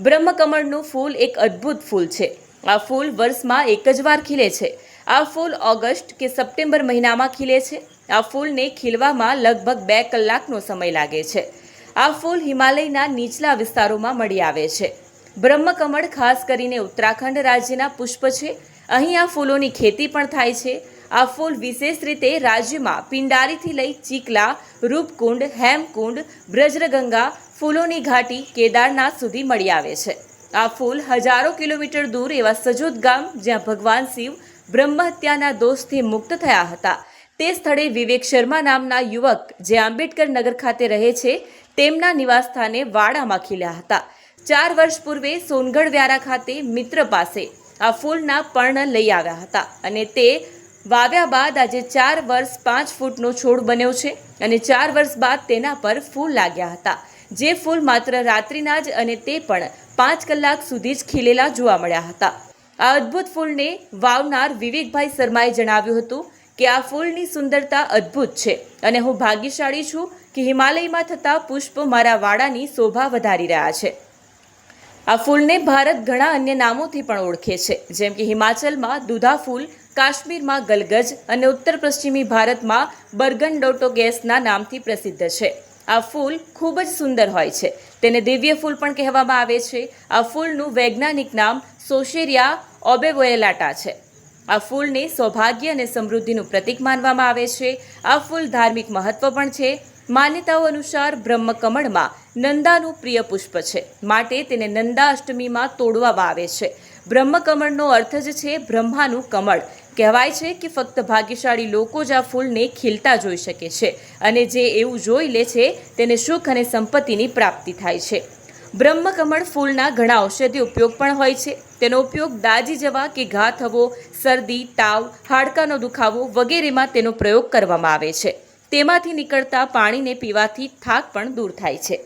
બ્રહ્મકમળનું ફૂલ એક અદ્ભુત ફૂલ છે. આ ફૂલ વર્ષમાં એક જ વાર ખીલે છે. આ ફૂલ ઓગસ્ટ કે સપ્ટેમ્બર મહિનામાં ખીલે છે. આ ફૂલને ખીલવામાં લગભગ બે કલાકનો સમય લાગે છે. આ ફૂલ હિમાલયના નીચલા વિસ્તારોમાં મળી આવે છે. બ્રહ્મકમળ ખાસ કરીને ઉત્તરાખંડ રાજ્યના પુષ્પ છે. અહીં આ ફૂલોની ખેતી પણ થાય છે. આ ફૂલ વિશેષ રીતે રાજ્યમાં પિંડારીથી લઈ ચીકલા, રૂપકુંડ, હેમકુંડ, બ્રજરગંગા ફૂલોની ઘાટી કેદારનાથ સુધી મળી આવે છે. આ ફૂલ હજારો કિલોમીટર દૂર એવા સજોદ ગામ જ્યાં ભગવાન શિવ બ્રહ્મહત્યાના દોષથી મુક્ત થયા હતા. તે સ્થળે વિવેક શર્મા નામના યુવક જે આંબેડકર નગર ખાતે રહે છે, તેમના નિવાસસ્થાને વાડામાં ખીલ્યા હતા. ચાર વર્ષ પૂર્વે સોનગઢ વ્યારા ખાતે મિત્ર પાસે આ ફૂલના પર્ણ લઈ આવ્યા હતા અને તે વાવ્યા બાદ આજે ચાર વર્ષ પાંચ ફૂટનો છોડ બન્યો છે અને ચાર વર્ષ બાદ તેના પર ફૂલ લાગ્યા હતા. જે ફૂલ માત્ર રાત્રિના જ અને તે પણ પાંચ કલાક સુધી જ ખીલેલા જોવા મળ્યા હતા. આ અદ્ભુત ફૂલને વાવનાર વિવેકભાઈ શર્માએ જણાવ્યું હતું કે આ ફૂલની સુંદરતા અદ્ભુત છે અને હું ભાગ્યશાળી છું કે હિમાલયમાં થતા પુષ્પ મારા વાડાની શોભા વધારી રહ્યા છે. આ ફૂલને ભારત ઘણા અન્ય નામોથી પણ ઓળખે છે. જેમ કે હિમાચલમાં દુધા ફૂલ, કાશ્મીરમાં ગલગજ અને ઉત્તર પશ્ચિમી ભારતમાં બર્ગનડોટો ગેસના નામથી પ્રસિદ્ધ છે. આ ફૂલ ખૂબ જ સુંદર હોય છે. તેને દિવ્ય ફૂલ પણ કહેવામાં આવે છે. આ ફૂલનું વૈજ્ઞાનિક નામ સોશેરિયા ઓબેવોએલાટા છે. આ ફૂલને સૌભાગ્ય અને સમૃદ્ધિનું પ્રતીક માનવામાં આવે છે. આ ફૂલ ધાર્મિક મહત્વ પણ છે. માન્યતાઓ અનુસાર બ્રહ્મકમળમાં નંદાનું પ્રિય પુષ્પ છે. માટે તેને નંદા અષ્ટમીમાં તોડવામાં આવે છે. બ્રહ્મકમળનો અર્થ જ છે બ્રહ્માનું કમળ. કહેવાય છે કે ફક્ત ભાગ્યશાળી લોકો જ આ ફૂલને ખીલતા જોઈ શકે છે અને જે એવું જોઈ લે છે તેને સુખ અને સંપત્તિની પ્રાપ્તિ થાય છે. બ્રહ્મકમળ ફૂલના ઘણા ઔષધીય ઉપયોગ પણ હોય છે. તેનો ઉપયોગ દાજી જવા કે ઘા થવો, શરદી, તાવ, હાડકાનો દુખાવો વગેરેમાં તેનો પ્રયોગ કરવામાં આવે છે. તેમાંથી નીકળતા પાણીને પીવાથી થાક પણ દૂર થાય છે.